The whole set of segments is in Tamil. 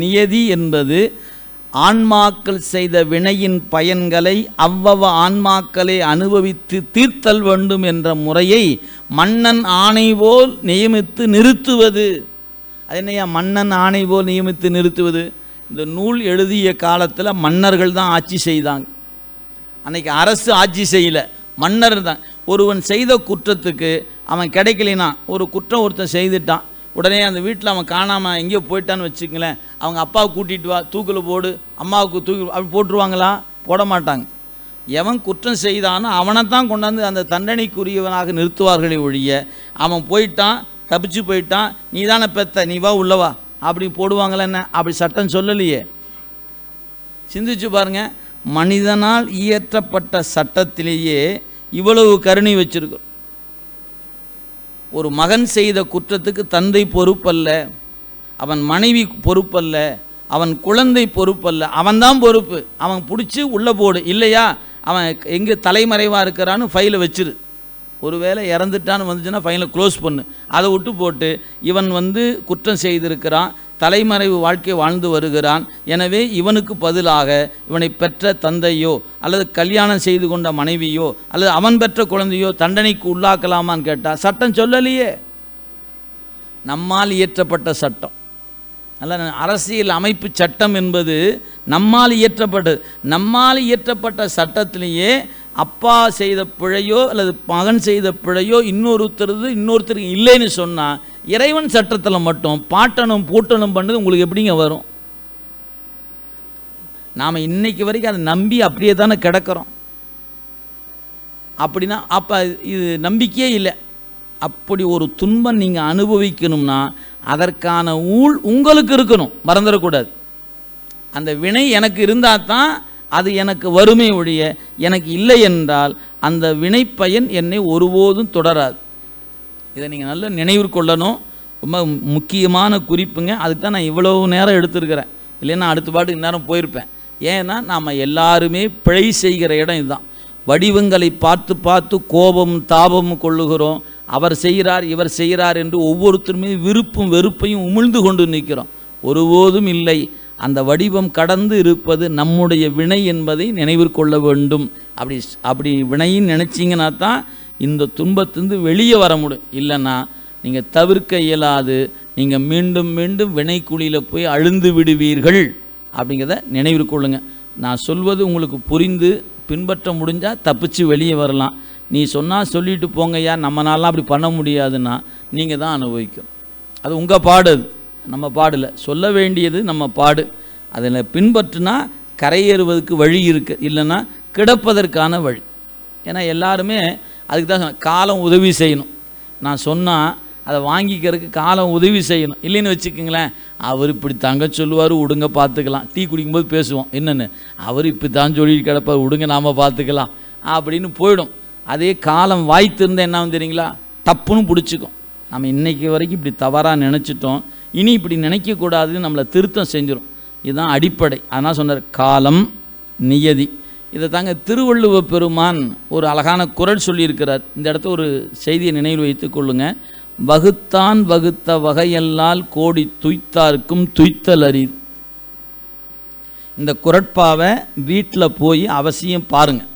நியதி என்பது ஆன்மாக்கள் செய்த வினையின் பயன்களை அவ்வவ ஆன்மாக்களை அனுபவித்து தீர்த்தல் வேண்டும் என்ற முறையை மன்னன் ஆணை போல் நியமித்து நிறுத்துவது. அது என்னையா மன்னன் ஆணை போல் நியமித்து நிறுத்துவது. இந்த நூல் எழுதிய காலத்தில் மன்னர்கள் தான் ஆட்சி செய்தாங்க. அன்னைக்கு அரசு ஆட்சி செய்யலை. மன்னர் தான். ஒருவன் செய்த குற்றத்துக்கு அவன் கிடைக்கலைனா ஒரு குற்றம் ஒருத்தன் செய்துட்டான். உடனே அந்த வீட்டில் அவன் காணாமல் எங்கேயோ போயிட்டான்னு வச்சுக்கங்களேன். அவங்க அப்பாவை கூட்டிகிட்டு வா தூக்கில் போடு அம்மாவுக்கு தூக்கி அப்படி போட்டுருவாங்களா? போட மாட்டாங்க. எவன் குற்றம் செய்தானோ அவனை தான் கொண்டாந்து அந்த தண்டனைக்குரியவனாக நிறுத்துவார்களே ஒழிய அவன் போயிட்டான் தப்பிச்சு போயிட்டான் நீ தானே பெத்த நீ வா உள்ளவா அப்படி போடுவாங்களே என்ன? அப்படி சட்டம் சொல்லலையே. சிந்திச்சு பாருங்க மனிதனால் இயற்றப்பட்ட சட்டத்திலேயே இவ்வளவு கருணை வச்சுருக்கோம் ஒரு மகன் செய்த குற்றத்துக்கு தந்தை பொறுப்பல்ல அவன் மனைவி பொறுப்பல்ல அவன் குழந்தை பொறுப்பல்ல அவன்தான் பொறுப்பு. அவன் பிடிச்சி உள்ளே போடு. இல்லையா? அவன் எங்கே தலைமறைவாக இருக்கிறான்னு ஃபைலை வச்சிரு. ஒருவேளை இறந்துட்டான்னு வந்துச்சுன்னா ஃபைலை க்ளோஸ் பண்ணு. அதை விட்டு போட்டு இவன் வந்து குற்றம் செய்திருக்கிறான் தலைமறைவு வாழ்க்கை வாழ்ந்து வருகிறான். எனவே இவனுக்கு பதிலாக இவனை பெற்ற தந்தையோ அல்லது கல்யாணம் செய்து கொண்ட மனைவியோ அல்லது அவன் பெற்ற குழந்தையோ தண்டனைக்கு உள்ளாக்கலாமான்னு கேட்டால் சட்டம் சொல்லலையே. நம்மால் இயற்றப்பட்ட சட்டம். அல்ல அரசியல் அமைப்பு சட்டம் என்பது நம்மால் இயற்றப்பட்டது. நம்மால் இயற்றப்பட்ட சட்டத்திலேயே அப்பா செய்த பிழையோ அல்லது மகன் செய்த பிழையோ இன்னொருத்தருது இன்னொருத்தருக்கு இல்லைன்னு சொன்னால் இறைவன் சட்டத்தில் மட்டும் பாட்டனும் பூட்டனும் பண்ணது உங்களுக்கு எப்படிங்க வரும்? நாம் இன்னைக்கு வரைக்கும் அதை நம்பி அப்படியே தானே கிடக்கிறோம். அப்படின்னா அப்போ இது நம்பிக்கையே இல்லை. அப்படி ஒரு துன்பம் நீங்கள் அனுபவிக்கணும்னா அதற்கான ஊழ் உங்களுக்கு இருக்கணும் மறந்துடக்கூடாது. அந்த வினை எனக்கு இருந்தால் தான் அது எனக்கு வறுமை ஒழிய எனக்கு இல்லை என்றால் அந்த வினை பயன் என்னை ஒருபோதும் தொடராது. இதை நீங்கள் நல்ல நினைவு கொள்ளணும். ரொம்ப முக்கியமான குறிப்புங்க. அதுக்கு தான் நான் இவ்வளோ நேரம் எடுத்திருக்கிறேன். இல்லைன்னா அடுத்த பாட்டு இந்நேரம் போயிருப்பேன். ஏன்னா நாம் எல்லாருமே பிழை செய்கிற இடம் இதுதான். வடிவங்களை பார்த்து பார்த்து கோபம் தாபம் கொள்ளுகிறோம். அவர் செய்கிறார் இவர் செய்கிறார் என்று ஒவ்வொருத்தருமே விருப்பும் வெறுப்பையும் உமிழ்ந்து கொண்டு நிற்கிறோம். ஒருபோதும் இல்லை. அந்த வடிவம் கடந்து இருப்பது நம்முடைய வினை என்பதை நினைவில் கொள்ள வேண்டும். அப்படி அப்படி வினைன்னு நினச்சிங்கன்னா தான் இந்த துன்பத்திலிருந்து வெளியே வர முடியும். இல்லைன்னா நீங்கள் தவிர்க்க இயலாது நீங்கள் மீண்டும் மீண்டும் வினைக்குழியில் போய் அழுந்து விடுவீர்கள். அப்படிங்கிறத நினைவில் கொள்ளுங்கள் நான் சொல்வது உங்களுக்கு புரிந்து பின்பற்ற முடிஞ்சால் தப்பிச்சு வெளியே வரலாம். நீ சொன்னால் சொல்லிட்டு போங்கய்யா நம்மளாலாம் அப்படி பண்ண முடியாதுன்னா நீங்கள் தான் அனுபவிக்கும். அது உங்கள் பாடு அது. நம்ம பாடில். சொல்ல வேண்டியது நம்ம பாடு. அதில் பின்பற்றினா கரையேறுவதற்கு வழி இருக்கு. இல்லைன்னா கிடப்பதற்கான வழி. ஏன்னா எல்லாருமே அதுக்கு தான் காலம் உதவி செய்யணும். நான் சொன்னால் அதை வாங்கிக்கிறதுக்கு காலம் உதவி செய்யணும். இல்லைன்னு வச்சுக்கோங்களேன் அவர் இப்படி தங்க சொல்லுவார் விடுங்க பார்த்துக்கலாம். டீ குடிக்கும்போது பேசுவோம் என்னென்னு? அவர் இப்படி தான் சொல்லிட்டு கிடப்பார் விடுங்க நாம் பார்த்துக்கலாம். அப்படின்னு போயிடும். அதே காலம் வாய்த்திருந்தால் என்ன தெரியுங்களா? டப்புன்னு பிடிச்சிக்கும். நம்ம இன்றைக்கி வரைக்கும் இப்படி தவறாக நினச்சிட்டோம். இனி இப்படி நினைக்கக்கூடாதுன்னு நம்மளை திருத்தம் செஞ்சிடும் இதுதான் அடிப்படை. அதனால் சொன்னார் காலம் நியதி. இதை தாங்க திருவள்ளுவ பெருமான் ஒரு அழகான குரல் சொல்லியிருக்கிறார். இந்த இடத்த ஒரு செய்தியை நினைவில் வைத்துக் கொள்ளுங்க. வகுத்தான் வகுத்த வகையல்லால் கோடி துய்த்தார்க்கும் துய்த்தல் அறி இந்த குரட்பாவை வீட்டில் போய் அவசியம் பாருங்கள்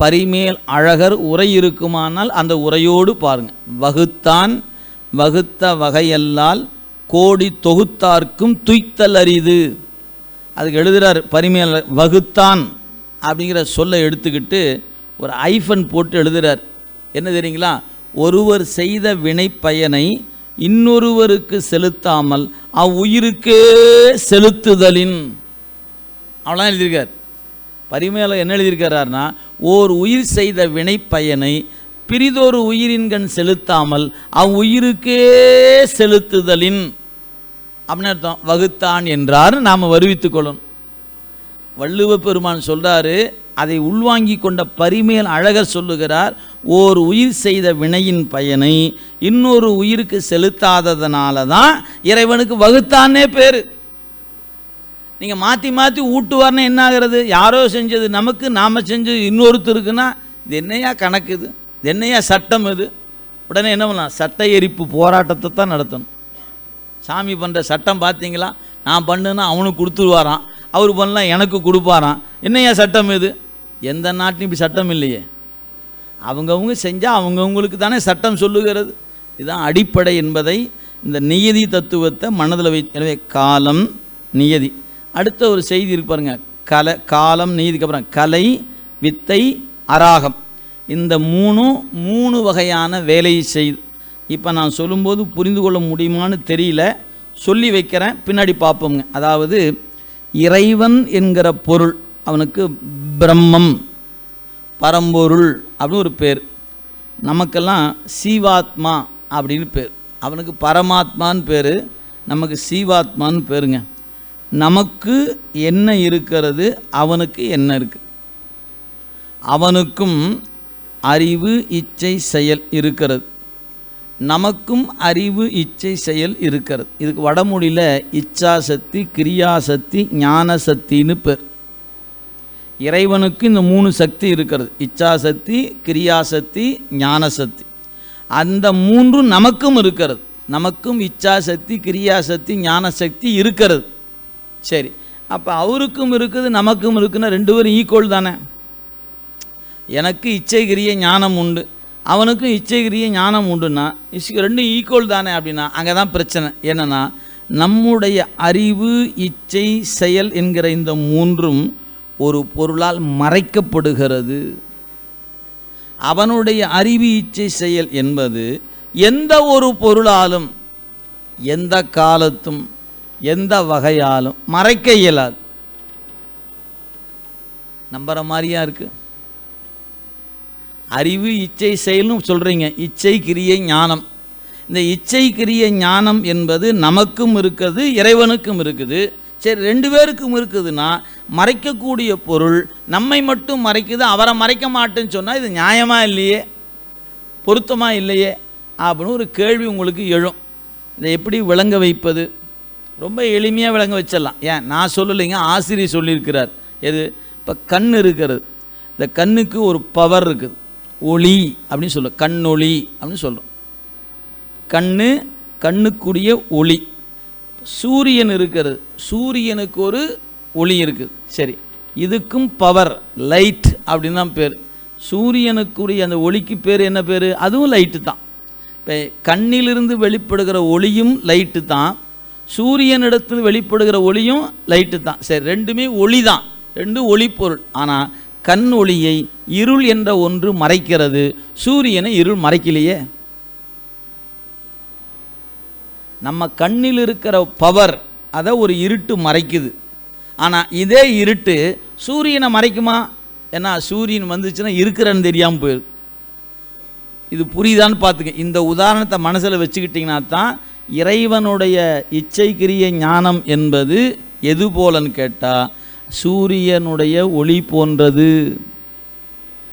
பரிமேல் அழகர் உரை இருக்குமானால் அந்த உரையோடு பாருங்கள் வகுத்தான் வகுத்த வகையல்லால் கோடி தொகுத்தார்க்கும் துய்த்தல் அரிது. அதுக்கு எழுதுகிறார் பரிமேல் வகுத்தான் அப்படிங்கிற சொல்லை எடுத்துக்கிட்டு ஒரு ஐஃபன் போட்டு எழுதுகிறார் என்ன தெரியுங்களா? ஒருவர் செய்த வினை பயனை இன்னொருவருக்கு செலுத்தாமல் அவ்வுயிருக்கே செலுத்துதலின். அவ்வளோதான் எழுதியிருக்கார். பரிமேல என்ன எழுதியிருக்கிறார்னா ஓர் உயிர் செய்த வினை பயனை பிரிதொரு உயிரின்கண் செலுத்தாமல் அவ்வுயிருக்கே செலுத்துதலின். அப்படின்னு அர்த்தம். வகுத்தான் என்றார் நாம் வருவித்துக்கொள்ளும் வள்ளுவ பெருமான் சொல்றாரு அதை உள்வாங்கி கொண்ட பரிமையில் அழகர் சொல்லுகிறார் ஓர் உயிர் செய்த வினையின் பயனை இன்னொரு உயிருக்கு செலுத்தாததுனால தான் இறைவனுக்கு வகுத்தானே பேர். நீங்கள் மாற்றி மாற்றி ஊட்டுவார்னா என்ன ஆகிறது? யாரோ செஞ்சது நமக்கு நாம் செஞ்சது இன்னொருத்தருக்குன்னா இது என்னையா கணக்கு இது? இது என்னையா சட்டம் இது? உடனே என்ன பண்ணலாம்? சட்ட எரிப்பு போராட்டத்தை தான் நடத்தணும். சாமி பண்ணுற சட்டம் பார்த்தீங்களா நான் பண்ணுன்னா அவனுக்கு கொடுத்துருவாராம். அவர் பண்ணலாம் எனக்கு கொடுப்பாராம். என்னையா சட்டம் இது? எந்த நாட்டிலும் இப்படி சட்டம் இல்லையே. அவங்கவுங்க செஞ்சால் அவங்கவுங்களுக்கு தானே சட்டம் சொல்லுகிறது. இதுதான் அடிப்படை என்பதை இந்த நியதி தத்துவத்தை மனதில் வை எனவே காலம் நியதி. அடுத்த ஒரு செய்தி இருக்கு பாருங்க. கலை காலம் நியதிக்கு அப்புறம் கலை வித்தை அராகம். இந்த மூணும் மூணு வகையான வேலையை செய்து இப்போ நான் சொல்லும்போது புரிந்து கொள்ள முடியுமான்னு தெரியல. சொல்லி வைக்கிறேன் பின்னாடி பார்ப்போங்க அதாவது இறைவன் என்கிற பொருள் அவனுக்கு பிரம்மம் பரம்பொருள் அப்படின்னு ஒரு பேர். நமக்கெல்லாம் சீவாத்மா அப்படின்னு பேர். அவனுக்கு பரமாத்மான்னு பேர் நமக்கு சீவாத்மான்னு பேருங்க. நமக்கு என்ன இருக்கிறது அவனுக்கு என்ன இருக்குது அவனுக்கும் அறிவு இச்சை செயல் இருக்கிறது. நமக்கும் அறிவு இச்சை செயல் இருக்கிறது. இதுக்கு வடமொழியில் இச்சாசக்தி கிரியாசக்தி ஞானசக்தின்னு பேர். இறைவனுக்கு இந்த மூணு சக்தி இருக்கிறது. இச்சாசக்தி கிரியாசக்தி ஞானசக்தி. அந்த மூன்றும் நமக்கும் இருக்கிறது. நமக்கும் இச்சாசக்தி கிரியாசக்தி ஞானசக்தி இருக்கிறது. சரி. அப்போ அவருக்கும் இருக்குது நமக்கும் இருக்குன்னா ரெண்டு பேரும் ஈக்குவல் தானே? எனக்கு இச்சைகிரிய ஞானம் உண்டு. அவனுக்கும் இச்சைகிரிய ஞானம் உண்டுன்னா இஸ் ரெண்டும் ஈக்குவல் தானே அப்படின்னா அங்கே தான் பிரச்சனை. என்னென்னா நம்முடைய அறிவு இச்சை செயல் என்கிற இந்த மூன்றும் ஒரு பொருளால் மறைக்கப்படுகிறது. அவனுடைய அறிவு இச்சை செயல் என்பது எந்த ஒரு பொருளாலும் எந்த காலத்தும் எந்த வகையாலும் மறைக்க இயலாது. நம்புகிற மாதிரியா இருக்கு? அறிவு இச்சை செயல்னு சொல்கிறீங்க இச்சை கிரியை ஞானம். இந்த இச்சை கிரியை ஞானம் என்பது நமக்கும் இருக்குது இறைவனுக்கும் இருக்குது. சரி ரெண்டு பேருக்கும் இருக்குதுன்னா மறைக்கக்கூடிய பொருள் நம்மை மட்டும் மறைக்குது அவரை மறைக்க மாட்டேன்னு சொன்னால் இது நியாயமாக இல்லையே? பொருத்தமாக இல்லையே? அப்படின்னு ஒரு கேள்வி உங்களுக்கு எழும். இதை எப்படி விளங்க வைப்பது? ரொம்ப எளிமையாக விளங்க வச்சிடலாம். ஏன்? நான் சொல்லலைங்க ஆசிரியர் சொல்லியிருக்கிறார். எது? இப்போ கண் இருக்கிறது. இந்த கண்ணுக்கு ஒரு பவர் இருக்குது. ஒளி அப்படின்னு சொல்ல கண்ணொளி அப்படின்னு சொல்கிறோம் கண்ணு கண்ணுக்குரிய ஒளி. சூரியன் இருக்கிறது. சூரியனுக்கு ஒரு ஒளி இருக்குது. சரி. இதுக்கும் பவர் லைட் அப்படின்னு தான் பேர். சூரியனுக்குரிய அந்த ஒளிக்கு பேர் என்ன பேர்? அதுவும் லைட்டு தான். இப்போ கண்ணிலிருந்து வெளிப்படுகிற ஒளியும் லைட்டு தான். சூரியனிடத்தில் வெளிப்படுகிற ஒளியும் லைட்டு தான். சரி ரெண்டுமே ஒளி தான் ரெண்டும் ஒளிப்பொருள். ஆனால் கண் ஒளியை இருள் என்ற ஒன்று மறைக்கிறது. சூரியனை இருள் மறைக்கலையே. நம்ம கண்ணில் இருக்கிற பவர் அதை ஒரு இருட்டு மறைக்குது. ஆனால் இதே இருட்டு சூரியனை மறைக்குமா? ஏன்னா சூரியன் வந்துச்சுன்னா இருக்கிறன்னு தெரியாமல் போயிடுது இது புரியுதான்னு பார்த்துக்க. இந்த உதாரணத்தை மனசில் வச்சுக்கிட்டிங்கன்னா தான் இறைவனுடைய இச்சைக்கிரிய ஞானம் என்பது எது போலன்னு கேட்டால் சூரியனுடைய ஒளி போன்றது.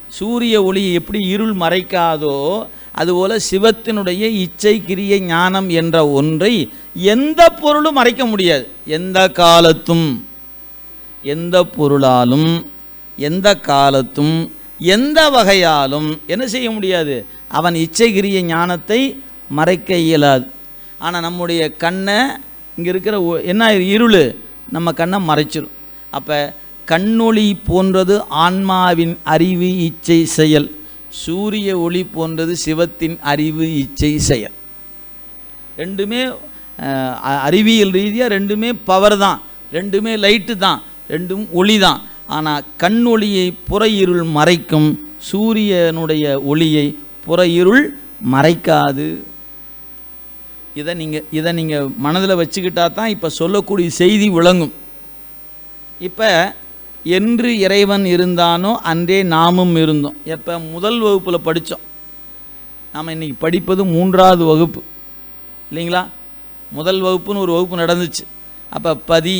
சூரிய ஒளி எப்படி இருள் மறைக்காதோ அதுபோல் சிவத்தினுடைய இச்சை கிரிய ஞானம் என்ற ஒன்றை எந்த பொருளும் மறைக்க முடியாது. எந்த காலத்தும் எந்த பொருளாலும் எந்த காலத்தும் எந்த வகையாலும் என்ன செய்ய முடியாது? அவன் இச்சைகிரிய ஞானத்தை மறைக்க இயலாது. ஆனால் நம்முடைய கண்ணை இங்கே இருக்கிற ஒ- என்ன இருள் நம்ம கண்ணை மறைச்சிடும் அப்போ கண்ணொளி போன்றது ஆன்மாவின் அறிவு இச்சை செயல். சூரிய ஒளி போன்றது சிவத்தின் அறிவு இச்சை செயல். ரெண்டுமே அறிவியல் ரீதியாக ரெண்டுமே பவர் தான். ரெண்டுமே லைட்டு தான். ரெண்டும் ஒளி தான். ஆனால் கண் ஒளியை புற இருள் மறைக்கும் சூரியனுடைய ஒளியை புற இருள் மறைக்காது. இதை நீங்கள் இதை நீங்கள் மனதில் வச்சுக்கிட்டா தான் இப்போ சொல்லக்கூடிய செய்தி விளங்கும். இப்போ என்று இறைவன் இருந்தானோ அன்றே நாமும் இருந்தோம். எப்போ? முதல் வகுப்பில் படித்தோம் நாம் இன்றைக்கி படிப்பது மூன்றாவது வகுப்பு. இல்லைங்களா? முதல் வகுப்புன்னு ஒரு வகுப்பு நடந்துச்சு. அப்போ பதி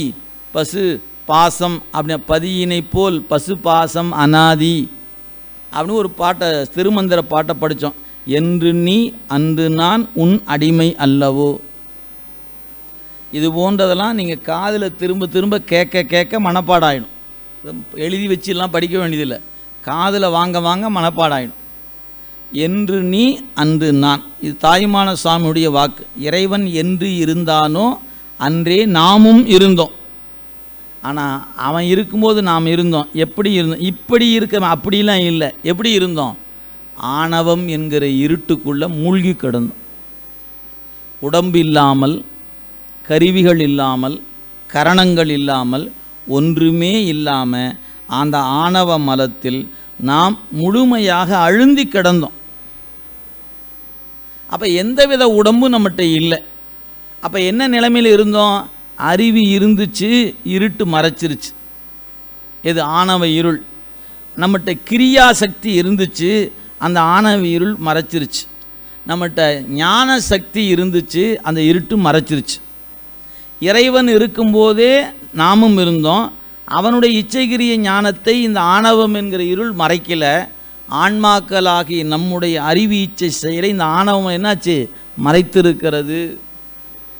பசு பாசம் அப்படின்னு பதியினை போல் பசு பாசம் அனாதி அப்படின்னு ஒரு பாட்டை திருமந்திர பாட்டை படித்தோம் என்று நீ அன்று நான் உன் அடிமை அல்லவோ? இது போன்றதெல்லாம் நீங்கள் காதில் திரும்ப திரும்ப கேட்க கேட்க மனப்பாடாயிடும். எழுதி வச்சுலாம் படிக்க வேண்டியதில்லை. காதில் வாங்க வாங்க மனப்பாடாயிடும். என்று நீ அன்று நான். இது தாயுமான சுவாமியுடைய வாக்கு. இறைவன் என்று இருந்தானோ அன்றே நாமும் இருந்தோம். ஆனால் அவன் இருக்கும்போது நாம் இருந்தோம். எப்படி இருந்தோம்? இப்படி இருக்க அப்படிலாம் இல்லை. எப்படி இருந்தோம்? ஆணவம் என்கிற இருட்டுக்குள்ளே மூழ்கி கிடந்தோம். உடம்பு இல்லாமல் கருவிகள் இல்லாமல் கரணங்கள் இல்லாமல் ஒன்றுமே இல்லாமல் அந்த ஆணவ மலத்தில் நாம் முழுமையாக அழுந்தி கிடந்தோம். அப்போ எந்தவித உடம்பும் நம்மகிட்ட இல்லை. அப்போ என்ன நிலைமையில் இருந்தோம்? அறிவு இருந்துச்சு இருட்டு மறைச்சிருச்சு. இது ஆணவ இருள். நம்மகிட்ட கிரியா சக்தி இருந்துச்சு அந்த ஆணவ இருள் மறைச்சிருச்சு. நம்மகிட்ட ஞான சக்தி இருந்துச்சு அந்த இருட்டு மறைச்சிருச்சு. இறைவன் இருக்கும்போதே நாமும் இருந்தோம். அவனுடைய இச்சைகிரிய ஞானத்தை இந்த ஆணவம் என்கிற இருள் மறைக்கல. ஆன்மாக்களாகிய நம்முடைய அறிவு இச்சை செயலை இந்த ஆணவம் என்னாச்சு? மறைத்திருக்கிறது.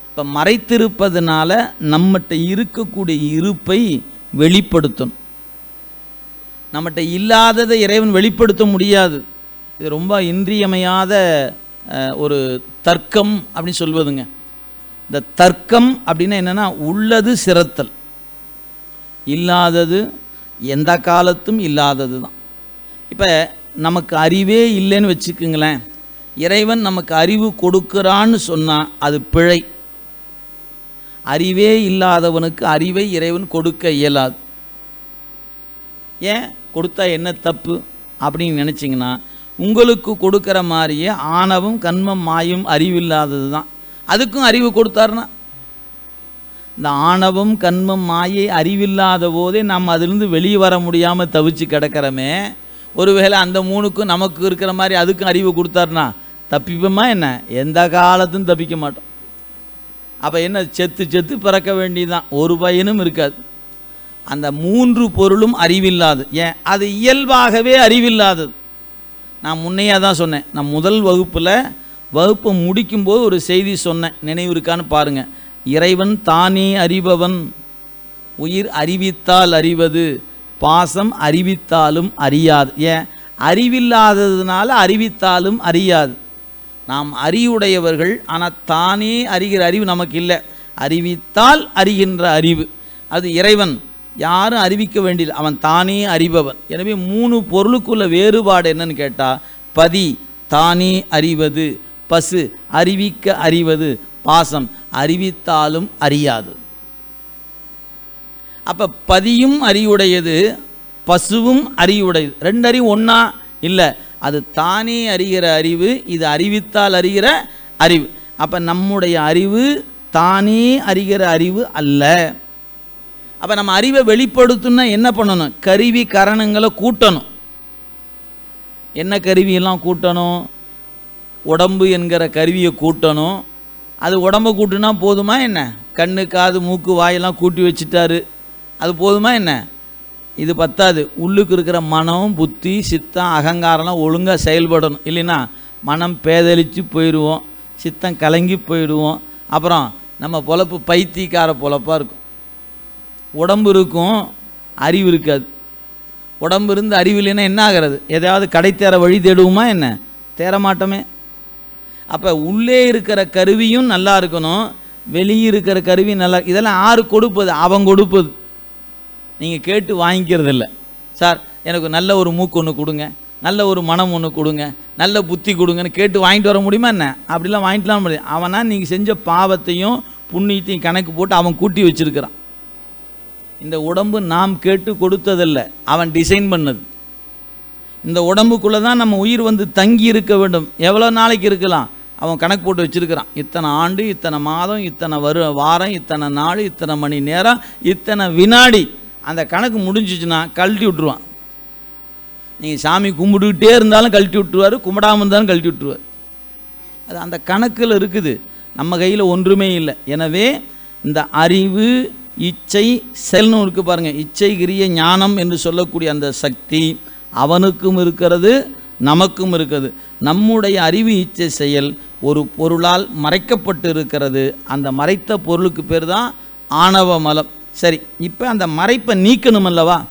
இப்போ மறைத்திருப்பதனால நம்மகிட்ட இருக்கக்கூடிய இருப்பை வெளிப்படுத்தணும். நம்மகிட்ட இல்லாததை இறைவன் வெளிப்படுத்த முடியாது. இது ரொம்ப இன்றியமையாத ஒரு தர்க்கம் அப்படின்னு சொல்வதுங்க. இந்த தர்க்கம் அப்படின்னா என்னென்னா உள்ளது சிறத்தல். இல்லாதது எந்த காலத்தும் இல்லாதது தான். இப்போ நமக்கு அறிவே இல்லைன்னு வச்சுக்கோங்களேன். இறைவன் நமக்கு அறிவு கொடுக்குறான்னு சொன்னால் அது பிழை. அறிவே இல்லாதவனுக்கு அறிவை இறைவன் கொடுக்க இயலாது. ஏன்? கொடுத்தா என்ன தப்பு? அப்படின்னு நினச்சிங்கன்னா உங்களுக்கு கொடுக்குற மாதிரியே ஆணவம் கண்மம் மாயும் அறிவில்லாதது தான் அதுக்கும் அறிவு கொடுத்தாருன்னா? இந்த ஆணவம் கண்மம் மாயை அறிவில்லாத போதே நம்ம அதிலிருந்து வெளியே வர முடியாமல் தவிச்சு கிடக்கிறோமே. ஒருவேளை அந்த மூணுக்கும் நமக்கு இருக்கிற மாதிரி அதுக்கும் அறிவு கொடுத்தாருனா தப்பிப்போமா என்ன? எந்த காலத்தும் தப்பிக்க மாட்டோம். அப்போ என்ன? செத்து செத்து பிறக்க வேண்டியதுதான். ஒரு பயனும் இருக்காது. அந்த மூன்று பொருளும் அறிவில்லாது. ஏன்? அது இயல்பாகவே அறிவில்லாதது. நான் முன்னையாக தான் சொன்னேன். நான் முதல் வகுப்பில் வகுப்பை முடிக்கும்போது ஒரு செய்தி சொன்னேன். நினைவு இருக்கான்னு பாருங்கள் இறைவன் தானே அறிபவன். உயிர் அறிவித்தால் அறிவது. பாசம் அறிவித்தாலும் அறியாது. ஏன்? அறிவில்லாததுனால அறிவித்தாலும் அறியாது. நாம் அறிவுடையவர்கள் ஆனால் தானே அறிகிற அறிவு நமக்கு இல்லை. அறிவித்தால் அறிகின்ற அறிவு. அது இறைவன். யாரும் அறிவிக்க வேண்டியது அவன் தானே அறிபவன். எனவே மூணு பொருளுக்குள்ள வேறுபாடு என்னன்னு கேட்டால் பதி தானே அறிவது. பசு அறிவிக்க அறிவது. பாசம் அறிவித்தாலும் அறியாது. அப்போ பதியும் அறிவுடையது பசுவும் அறிவுடையது. ரெண்டு அறிவு ஒன்றா இல்லை. அது தானே அறிகிற அறிவு இது அறிவித்தால் அறிகிற அறிவு. அப்போ நம்முடைய அறிவு தானே அறிகிற அறிவு அல்ல. அப்போ நம்ம அறிவை வெளிப்படுத்தணும்னா என்ன பண்ணணும்? கருவி கரணங்களை கூட்டணும். என்ன கருவியெல்லாம் கூட்டணும்? உடம்பு என்கிற கருவியை கூட்டணும். அது உடம்பை கூட்டுனா போதுமா என்ன? கண்ணு காது மூக்கு வாயெல்லாம் கூட்டி வச்சுட்டாரு. அது போதுமா என்ன? இது பத்தாது. உள்ளுக்கு இருக்கிற மனம் புத்தி சித்தம் அகங்காரம்லாம் ஒழுங்காக செயல்படணும். இல்லைன்னா மனம் பேதளித்து போயிடுவோம். சித்தம் கலங்கி போயிடுவோம். அப்புறம் நம்ம பொழப்பு பைத்தியக்கார பொழப்பாக இருக்கும். உடம்பு இருக்கும் அறிவு இருக்காது. உடம்பு இருந்து அறிவு இல்லைன்னா என்ன ஆகிறது? எதையாவது கடை தேர வழி தேடுவோமா என்ன? தேரமாட்டோமே அப்போ உள்ளே இருக்கிற கருவியும் நல்லா இருக்கணும் வெளியே இருக்கிற கருவி நல்லா இதெல்லாம் ஆறு கொடுப்பது? அவன் கொடுப்பது. நீங்கள் கேட்டு வாங்கிக்கிறது இல்லை சார் எனக்கு நல்ல ஒரு மூக்கு ஒன்று கொடுங்க நல்ல ஒரு மனம் ஒன்று கொடுங்க நல்ல புத்தி கொடுங்கன்னு கேட்டு வாங்கிட்டு வர முடியுமா என்ன? அப்படிலாம் வாங்கிட்டுலாம் முடியும் அவனா நீங்கள் செஞ்ச பாவத்தையும் புண்ணியத்தையும் கணக்கு போட்டு அவன் கூட்டி வச்சிருக்கிறான். இந்த உடம்பு நாம் கேட்டு கொடுத்ததில்ல. அவன் டிசைன் பண்ணது. இந்த உடம்புக்குள்ளே தான் நம்ம உயிர் வந்து தங்கி இருக்க வேண்டும். எவ்வளோ நாளைக்கு இருக்கலாம்? அவன் கணக்கு போட்டு வச்சிருக்கிறான். இத்தனை ஆண்டு இத்தனை மாதம் இத்தனை வரு வாரம் இத்தனை நாள் இத்தனை மணி நேரம் இத்தனை வினாடி. அந்த கணக்கு முடிஞ்சிச்சுன்னா கழட்டி விட்ருவான் நீங்கள் சாமி கும்பிட்டுக்கிட்டே இருந்தாலும் கழட்டி விட்டுருவார் கும்பிடாமல் இருந்தாலும் கழட்டி விட்டுருவார். அது அந்த கணக்கில் இருக்குது. நம்ம கையில் ஒன்றுமே இல்லை. எனவே இந்த அறிவு இச்சை செல்னு இருக்கு பாருங்கள் இச்சை கிரிய ஞானம் என்று சொல்லக்கூடிய அந்த சக்தி அவனுக்கும் இருக்கிறது நமக்கும் இருக்கிறது. நம்முடைய அறிவு இச்சை செயல் ஒரு பொருளால் மறைக்கப்பட்டு இருக்கிறது அந்த மறைத்த பொருளுக்கு பேர் தான் ஆணவ மலம். சரி இப்போ அந்த மறைப்பை நீக்கணும் அல்லவா?